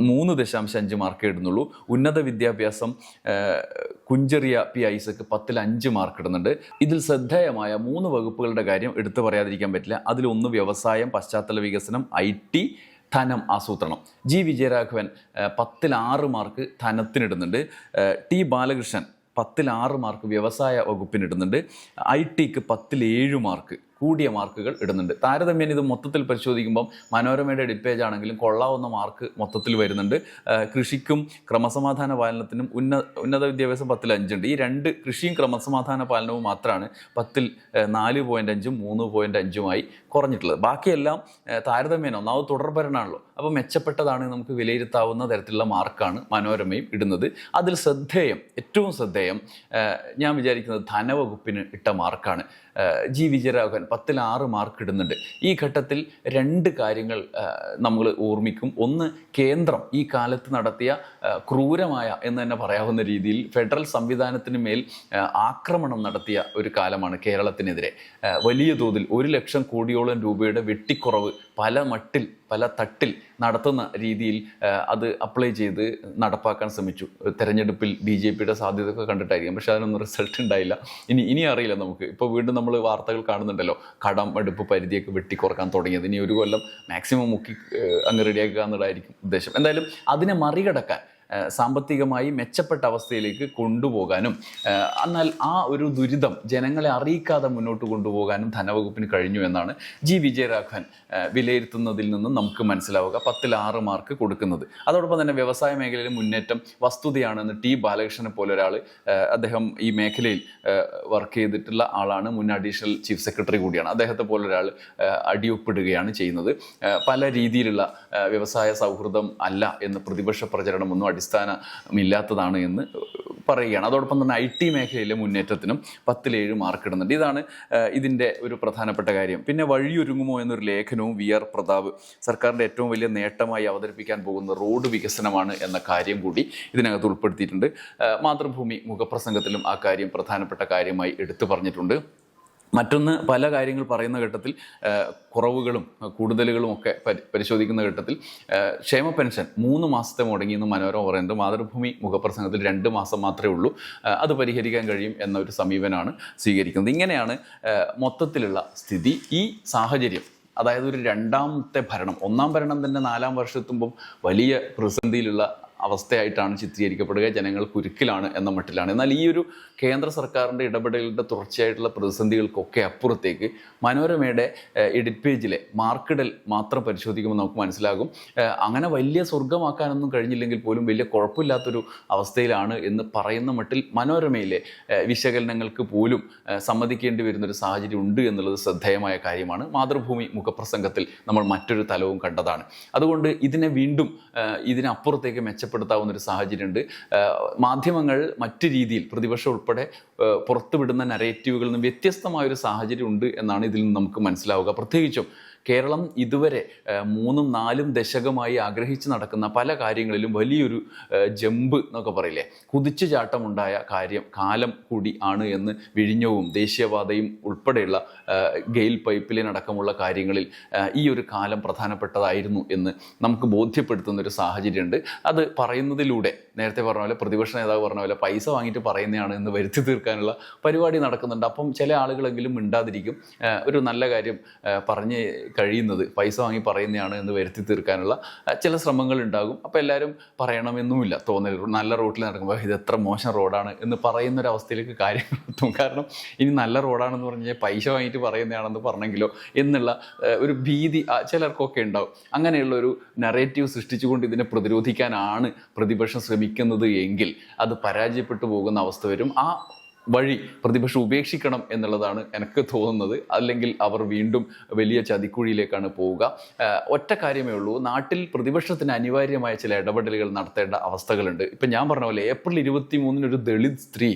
മൂന്ന് ദശാംശം അഞ്ച് മാർക്ക് ഇടുന്നുള്ളൂ. ഉന്നത വിദ്യാഭ്യാസം കുഞ്ചെറിയ പി ഐസക്ക് പത്തിൽ അഞ്ച് മാർക്ക് ഇടുന്നുണ്ട് ഇതിൽ ശ്രദ്ധേയമായ മൂന്ന് വകുപ്പുകളുടെ കാര്യം എടുത്തു പറയാതിരിക്കാൻ പറ്റില്ല. അതിലൊന്ന് വ്യവസായം പശ്ചാത്തല വികസനം ഐ ധനം ആസൂത്രണം. ജി. വിജയരാഘവൻ പത്തിൽ ആറ് മാർക്ക് ധനത്തിനിടുന്നുണ്ട്. ടി. ബാലകൃഷ്ണൻ പത്തിൽ ആറ് മാർക്ക് വ്യവസായ വകുപ്പിനിടുന്നുണ്ട്. ഐ. ടിക്ക് പത്തിൽ ഏഴ് മാർക്ക് കൂടിയ മാർക്കുകൾ ഇടുന്നുണ്ട്. താരതമ്യേന ഇത് മൊത്തത്തിൽ പരിശോധിക്കുമ്പം മനോരമയുടെ എഡിറ്റ് പേജ് ആണെങ്കിലും കൊള്ളാവുന്ന മാർക്ക് മൊത്തത്തിൽ വരുന്നുണ്ട്. കൃഷിക്കും ക്രമസമാധാന പാലനത്തിനും ഉന്ന ഉന്നത വിദ്യാഭ്യാസം പത്തിൽ അഞ്ചുണ്ട്. ഈ രണ്ട് കൃഷിയും ക്രമസമാധാന പാലനവും മാത്രമാണ് പത്തിൽ നാല് പോയിന്റ് അഞ്ചും മൂന്ന് പോയിന്റ് അഞ്ചുമായി കുറഞ്ഞിട്ടുള്ളത്. ബാക്കിയെല്ലാം താരതമ്യേന ഒന്നാമത് തുടർഭരണമാണല്ലോ അപ്പോൾ മെച്ചപ്പെട്ടതാണ് നമുക്ക് വിലയിരുത്താവുന്ന തരത്തിലുള്ള മാർക്കാണ് മനോരമയും ഇടുന്നത്. അതിൽ ശ്രദ്ധേയം ഏറ്റവും ശ്രദ്ധേയം ഞാൻ വിചാരിക്കുന്നത് ധനവകുപ്പിന് ഇട്ട മാർക്കാണ്. ജി വിജയരാഘവൻ പത്തിൽ ആറ് മാർക്ക് ഇടുന്നുണ്ട്. ഈ ഘട്ടത്തിൽ രണ്ട് കാര്യങ്ങൾ നമ്മൾ ഓർമ്മിക്കും. ഒന്ന് കേന്ദ്രം ഈ കാലത്ത് നടത്തിയ ക്രൂരമായ എന്ന് തന്നെ പറയാവുന്ന രീതിയിൽ ഫെഡറൽ സംവിധാനത്തിന് മേൽ ആക്രമണം നടത്തിയ ഒരു കാലമാണ് കേരളത്തിനെതിരെ. വലിയ തോതിൽ ഒരു ലക്ഷം കോടിയോളം രൂപയുടെ വെട്ടിക്കുറവ് പല മട്ടിൽ പല തട്ടിൽ നടത്തുന്ന രീതിയിൽ അത് അപ്ലൈ ചെയ്ത് നടപ്പാക്കാൻ ശ്രമിച്ചു. തെരഞ്ഞെടുപ്പിൽ ബി ജെ പിയുടെ സാധ്യതയൊക്കെ കണ്ടിട്ടായിരിക്കും. പക്ഷെ അതിനൊന്നും റിസൾട്ട് ഉണ്ടായില്ല. ഇനി ഇനി അറിയില്ല നമുക്ക്. ഇപ്പോൾ വീണ്ടും നമ്മൾ വാർത്തകൾ കാണുന്നുണ്ടല്ലോ. കടം എടുപ്പ് പരിധിയൊക്കെ വെട്ടിക്കുറക്കാൻ തുടങ്ങിയത്. ഇനി ഒരു കൊല്ലം മാക്സിമം മുക്കി അങ്ങ് റെഡിയാക്കുക എന്നുള്ളതായിരിക്കും ഉദ്ദേശം. എന്തായാലും അതിനെ മറികടക്കാൻ സാമ്പത്തികമായി മെച്ചപ്പെട്ട അവസ്ഥയിലേക്ക് കൊണ്ടുപോകാനും എന്നാൽ ആ ഒരു ദുരിതം ജനങ്ങളെ അറിയിക്കാതെ മുന്നോട്ട് കൊണ്ടുപോകാനും ധനവകുപ്പിന് കഴിഞ്ഞു എന്നാണ് ജി. വിജയരാഘവൻ വിലയിരുത്തുന്നതിൽ നിന്നും നമുക്ക് മനസ്സിലാവുക പത്തിൽ ആറ് മാർക്ക് കൊടുക്കുന്നത്. അതോടൊപ്പം തന്നെ വ്യവസായ മേഖലയിലെ മുന്നേറ്റം വസ്തുതയാണെന്ന് ടി. ബാലകൃഷ്ണനെ പോലെ ഒരാൾ അദ്ദേഹം ഈ മേഖലയിൽ വർക്ക് ചെയ്തിട്ടുള്ള ആളാണ് മുൻ അഡീഷണൽ ചീഫ് സെക്രട്ടറി കൂടിയാണ്. അദ്ദേഹത്തെ പോലെ ഒരാൾ അടിയൊപ്പിടുകയാണ് ചെയ്യുന്നത്. പല രീതിയിലുള്ള വ്യവസായ സൗഹൃദം അല്ല എന്ന് പ്രതിപക്ഷ പ്രചരണമൊന്നും അടിസ്ഥാനമില്ലാത്തതാണ് എന്ന് പറയുകയാണ്. അതോടൊപ്പം തന്നെ ഐ ടി മേഖലയിലെ മുന്നേറ്റത്തിനും പത്തിലേഴ് മാർക്ക് ഇടുന്നുണ്ട്. ഇതാണ് ഇതിന്റെ ഒരു പ്രധാനപ്പെട്ട കാര്യം. പിന്നെ വഴിയൊരുങ്ങുമോ എന്നൊരു ലേഖനവും വി ആർ പ്രതാപ് സർക്കാരിന്റെ ഏറ്റവും വലിയ നേട്ടമായി അവതരിപ്പിക്കാൻ പോകുന്ന റോഡ് വികസനമാണ് എന്ന കാര്യം കൂടി ഇതിനകത്ത് ഉൾപ്പെടുത്തിയിട്ടുണ്ട്. മാതൃഭൂമി മുഖപ്രസംഗത്തിലും ആ കാര്യം പ്രധാനപ്പെട്ട കാര്യമായി എടുത്തു പറഞ്ഞിട്ടുണ്ട്. മറ്റൊന്ന് പല കാര്യങ്ങൾ പറയുന്ന ഘട്ടത്തിൽ കുറവുകളും കൂടുതലുകളും ഒക്കെ പരിശോധിക്കുന്ന ഘട്ടത്തിൽ ക്ഷേമ പെൻഷൻ മൂന്ന് മാസത്തെ മുടങ്ങി മുടങ്ങിയെന്ന് മനോരമ പറയുന്നത് മാതൃഭൂമി മുഖപ്രസംഗത്തിൽ രണ്ട് മാസം മാത്രമേ ഉള്ളൂ. അത് പരിഹരിക്കാൻ കഴിയും എന്ന ഒരു സമീപനമാണ് സ്വീകരിക്കുന്നത്. ഇങ്ങനെയാണ് മൊത്തത്തിലുള്ള സ്ഥിതി. ഈ സാഹചര്യം അതായത് ഒരു രണ്ടാമത്തെ ഭരണം ഒന്നാം ഭരണം തന്നെ നാലാം വർഷത്തുമ്പം വലിയ പ്രതിസന്ധിയിലുള്ള അവസ്ഥയായിട്ടാണ് ചിത്രീകരിക്കപ്പെടുക. ജനങ്ങൾ കുരുക്കിലാണ് എന്ന മട്ടിലാണ്. എന്നാൽ ഈ ഒരു കേന്ദ്ര സർക്കാരിന്റെ ഇടപെടലിന്റെ തുടർച്ചയായിട്ടുള്ള പ്രതിസന്ധികൾക്കൊക്കെ അപ്പുറത്തേക്ക് മനോരമയുടെ എഡിറ്റ് പേജിലെ മാർക്കിടൽ മാത്രം പരിശോധിക്കുമ്പോൾ നമുക്ക് മനസ്സിലാകും. അങ്ങനെ വലിയ സ്വർഗമാക്കാനൊന്നും കഴിഞ്ഞില്ലെങ്കിൽ പോലും വലിയ കുഴപ്പമില്ലാത്തൊരു അവസ്ഥയിലാണ് എന്ന് പറയുന്ന മട്ടിൽ മനോരമയിലെ വിശകലനങ്ങൾക്ക് പോലും സമ്മതിക്കേണ്ടി വരുന്നൊരു സാഹചര്യം ഉണ്ട് എന്നുള്ളത് ശ്രദ്ധേയമായ കാര്യമാണ്. മാതൃഭൂമി മുഖപ്രസംഗത്തിൽ നമ്മൾ മറ്റൊരു തലവും കണ്ടതാണ്. അതുകൊണ്ട് ഇതിനെ വീണ്ടും ഇതിനപ്പുറത്തേക്ക് ഇതിനപ്പുറത്തേക്ക് മെച്ചപ്പെടുത്താവുന്ന ഒരു സാഹചര്യമുണ്ട്. മാധ്യമങ്ങൾ മറ്റു രീതിയിൽ പ്രതിപക്ഷം ഉൾപ്പെടെ പുറത്തുവിടുന്ന നരേറ്റീവുകളിൽ നിന്ന് വ്യത്യസ്തമായ ഒരു സാഹചര്യം ഉണ്ട് എന്നാണ് ഇതിൽ നിന്ന് നമുക്ക് മനസ്സിലാവുക. പ്രത്യേകിച്ചും കേരളം ഇതുവരെ മൂന്നും നാലും ദശകമായി ആഗ്രഹിച്ച് നടക്കുന്ന പല കാര്യങ്ങളിലും വലിയൊരു ജമ്പ് എന്നൊക്കെ പറയില്ലേ? കുതിച്ചു ചാട്ടമുണ്ടായ കാര്യം കാലം കൂടി ആണ് എന്ന് വിഴിഞ്ഞവും ദേശീയപാതയും ഉൾപ്പെടെയുള്ള ഗെയിൽ പൈപ്പ് അടക്കമുള്ള കാര്യങ്ങളിൽ ഈ ഒരു കാലം പ്രധാനപ്പെട്ടതായിരുന്നു എന്ന് നമുക്ക് ബോധ്യപ്പെടുത്തുന്ന ഒരു സാഹചര്യമുണ്ട്. അത് പറയുന്നതിലൂടെ നേരത്തെ പറഞ്ഞ പോലെ പ്രതിപക്ഷ നേതാവ് പറഞ്ഞ പോലെ പൈസ വാങ്ങിയിട്ട് പറയുന്നതാണ് എന്ന് വരുത്തി തീർക്കാനുള്ള പരിപാടി നടക്കുന്നുണ്ട്. അപ്പം ചില ആളുകളെങ്കിലും മിണ്ടാതിരിക്കും. ഒരു നല്ല കാര്യം പറഞ്ഞ് കഴിയുന്നത് പൈസ വാങ്ങി പറയുന്നതാണ് എന്ന് വരുത്തി തീർക്കാനുള്ള ചില ശ്രമങ്ങൾ ഉണ്ടാകും അപ്പോൾ എല്ലാവരും പറയണമെന്നുമില്ല. തോന്നൽ നല്ല റോട്ടിൽ നടക്കുമ്പോൾ ഇത് എത്ര മോശം റോഡാണ് എന്ന് പറയുന്ന ഒരു അവസ്ഥയിലേക്ക് കാര്യങ്ങൾ എത്തും. കാരണം ഇനി നല്ല റോഡാണെന്ന് പറഞ്ഞു കഴിഞ്ഞാൽ പൈസ വാങ്ങിയിട്ട് പറയുന്നതാണെന്ന് പറഞ്ഞെങ്കിലോ എന്നുള്ള ഒരു ഭീതി ചിലർക്കൊക്കെ ഉണ്ടാവും. അങ്ങനെയുള്ള ഒരു നറേറ്റീവ് സൃഷ്ടിച്ചുകൊണ്ട് ഇതിനെ പ്രതിരോധിക്കാനാണ് പ്രതിപക്ഷം ശ്രമിക്കുന്നത് എങ്കിൽ അത് പരാജയപ്പെട്ടു പോകുന്ന അവസ്ഥ വരും. ആ വഴി പ്രതിപക്ഷം ഉപേക്ഷിക്കണം എന്നുള്ളതാണ് എനിക്ക് തോന്നുന്നത്. അല്ലെങ്കിൽ അവർ വീണ്ടും വലിയ ചതിക്കുഴിയിലേക്കാണ് പോവുക. ഒറ്റ കാര്യമേ ഉള്ളൂ. നാട്ടിൽ പ്രതിപക്ഷത്തിന് അനിവാര്യമായ ചില ഇടപെടലുകൾ നടത്തേണ്ട അവസ്ഥകളുണ്ട്. ഇപ്പം ഞാൻ പറഞ്ഞ പോലെ ഏപ്രിൽ ഇരുപത്തി മൂന്നിന് ഒരു ദളിത് സ്ത്രീ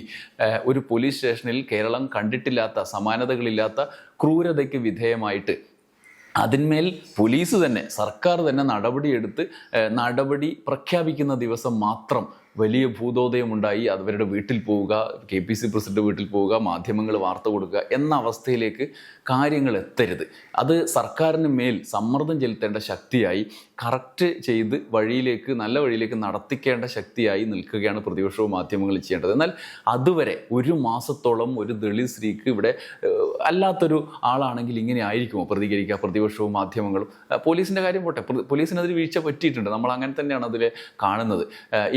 ഒരു പോലീസ് സ്റ്റേഷനിൽ കേരളം കണ്ടിട്ടില്ലാത്ത സമാനതകളില്ലാത്ത ക്രൂരതയ്ക്ക് വിധേയമായിട്ട് അതിന്മേൽ പോലീസ് തന്നെ സർക്കാർ തന്നെ നടപടിയെടുത്ത് നടപടി പ്രഖ്യാപിക്കുന്ന ദിവസം മാത്രം വലിയ ഭൂതോദയമുണ്ടായി. അവരുടെ വീട്ടിൽ പോവുക കെ പി സി പ്രസിഡന്റ് വീട്ടിൽ പോവുക മാധ്യമങ്ങൾ വാർത്ത കൊടുക്കുക എന്ന അവസ്ഥയിലേക്ക് കാര്യങ്ങൾ എത്തരുത്. അത് സർക്കാരിന് മേൽ സമ്മർദ്ദം ചെലുത്തേണ്ട ശക്തിയായി കറക്റ്റ് ചെയ്ത് വഴിയിലേക്ക് നല്ല വഴിയിലേക്ക് നടത്തിക്കേണ്ട ശക്തിയായി നിൽക്കുകയാണ് പ്രതിപക്ഷവും മാധ്യമങ്ങൾ ചെയ്യേണ്ടത്. എന്നാൽ അതുവരെ ഒരു മാസത്തോളം ഒരു ദളിത് സ്ത്രീക്ക് ഇവിടെ അല്ലാത്തൊരു ആളാണെങ്കിൽ ഇങ്ങനെ ആയിരിക്കുമോ പ്രതികരിക്കുക? പ്രതിപക്ഷവും മാധ്യമങ്ങളും? പോലീസിന്റെ കാര്യം പോട്ടെ. പോലീസിനതിൽ വീഴ്ച പറ്റിയിട്ടുണ്ട്. നമ്മൾ അങ്ങനെ തന്നെയാണ് അതിൽ കാണുന്നത്.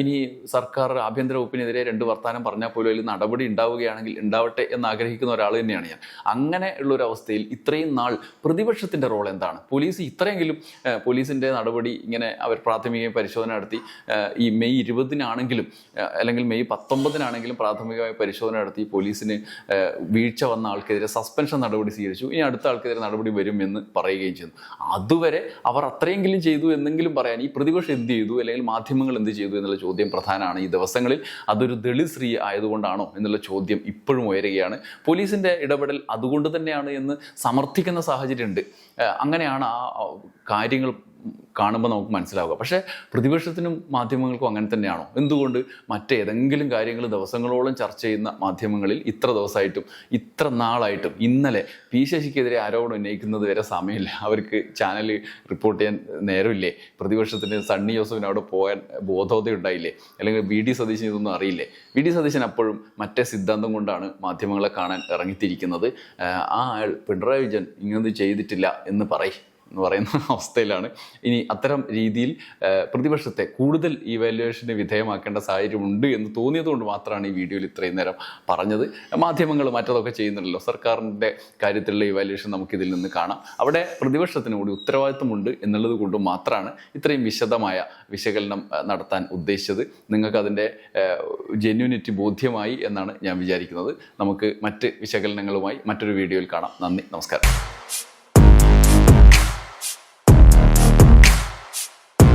ഇനി സർക്കാർ ആഭ്യന്തര വകുപ്പിനെതിരെ രണ്ട് വർത്താനം പറഞ്ഞാൽ പോലും അതിൽ നടപടി ഉണ്ടാവുകയാണെങ്കിൽ ഉണ്ടാവട്ടെ എന്ന് ആഗ്രഹിക്കുന്ന ഒരാൾ തന്നെയാണ് ഞാൻ. അങ്ങനെ ഉള്ളൊരു അവസ്ഥയിൽ ഇത്രയും നാൾ പ്രതിപക്ഷത്തിന്റെ റോൾ എന്താണ്? പോലീസ് ഇത്രയെങ്കിലും പോലീസിന്റെ നടപടി ഇങ്ങനെ അവർ പ്രാഥമിക പരിശോധന നടത്തി. ഈ മെയ് ഇരുപതിനാണെങ്കിലും അല്ലെങ്കിൽ മെയ് പത്തൊമ്പതിനാണെങ്കിലും പ്രാഥമികമായ പരിശോധന നടത്തി. പോലീസിന് വീഴ്ച വന്ന ആൾക്കെതിരെ സസ്പെൻഷൻ നടപടി സ്വീകരിച്ചു. ഇനി അടുത്ത ആൾക്കെതിരെ നടപടി വരും എന്ന് പറയുകയും ചെയ്തു. അതുവരെ അവർ അത്രയെങ്കിലും ചെയ്തു എന്നെങ്കിലും പറയാൻ ഈ പ്രതിപക്ഷം എന്ത് ചെയ്തു? അല്ലെങ്കിൽ മാധ്യമങ്ങൾ എന്ത് ചെയ്തു എന്നുള്ള ചോദ്യം പ്രധാനമാണ്. ഈ ദിവസങ്ങളിൽ അതൊരു ദളിത് സ്ത്രീ ആയതുകൊണ്ടാണോ എന്നുള്ള ചോദ്യം ഇപ്പോഴും ഉയരുകയാണ്. പോലീസിന്റെ ഇടപെടൽ അതുകൊണ്ട് തന്നെയാണ് എന്ന് സമർത്ഥിക്കുന്ന സാഹചര്യമുണ്ട്. അങ്ങനെയാണ് ആ കാര്യങ്ങൾ കാണുമ്പോൾ നമുക്ക് മനസ്സിലാവുക. പക്ഷേ പ്രതിപക്ഷത്തിനും മാധ്യമങ്ങൾക്കും അങ്ങനെ തന്നെയാണോ? എന്തുകൊണ്ട് മറ്റേതെങ്കിലും കാര്യങ്ങൾ ദിവസങ്ങളോളം ചർച്ച ചെയ്യുന്ന മാധ്യമങ്ങളിൽ ഇത്ര ദിവസമായിട്ടും ഇത്ര നാളായിട്ടും ഇന്നലെ പി ശശിക്കെതിരെ ആരോപണം ഉന്നയിക്കുന്നത് വരെ സമയമില്ല. അവർക്ക് ചാനൽ റിപ്പോർട്ട് ചെയ്യാൻ നേരമില്ലേ? പ്രതിപക്ഷത്തിന് സണ്ണി ജോസഫിന് അവിടെ പോകാൻ ബോധോദയം ഉണ്ടായില്ലേ? അല്ലെങ്കിൽ വി ഡി സതീശൻ ഇതൊന്നും അറിയില്ലേ? വി ഡി സതീശൻ അപ്പോഴും മറ്റേ സിദ്ധാന്തം കൊണ്ടാണ് മാധ്യമങ്ങളെ കാണാൻ ഇറങ്ങിത്തിരിക്കുന്നത്. ആ ആൾ പിണറായി വിജയൻ ഇങ്ങനെ ചെയ്തിട്ടില്ല എന്ന് പറയും. എന്ന് പറയുന്ന അവസ്ഥയിലാണ്. ഇനി അത്തരം രീതിയിൽ പ്രതിപക്ഷത്തെ കൂടുതൽ ഇവാലുവേഷന് വിധേയമാക്കേണ്ട സാഹചര്യമുണ്ട് എന്ന് തോന്നിയതുകൊണ്ട് മാത്രമാണ് ഈ വീഡിയോയിൽ ഇത്രയും നേരം പറഞ്ഞത്. മാധ്യമങ്ങൾ മറ്റതൊക്കെ ചെയ്യുന്നുണ്ടല്ലോ. സർക്കാരിന്റെ കാര്യത്തിലുള്ള ഇവാലുവേഷൻ നമുക്കിതിൽ നിന്ന് കാണാം. അവിടെ പ്രതിപക്ഷത്തിന് കൂടി ഉത്തരവാദിത്വമുണ്ട് എന്നുള്ളത് കൊണ്ട് മാത്രമാണ് ഇത്രയും വിശദമായ വിശകലനം നടത്താൻ ഉദ്ദേശിച്ചത്. നിങ്ങൾക്ക് അതിന്റെ ജെന്യൂനിറ്റി ബോധ്യമായി എന്നാണ് ഞാൻ വിചാരിക്കുന്നത്. നമുക്ക് മറ്റ് വിശകലനങ്ങളുമായി മറ്റൊരു വീഡിയോയിൽ കാണാം. നന്ദി. നമസ്കാരം.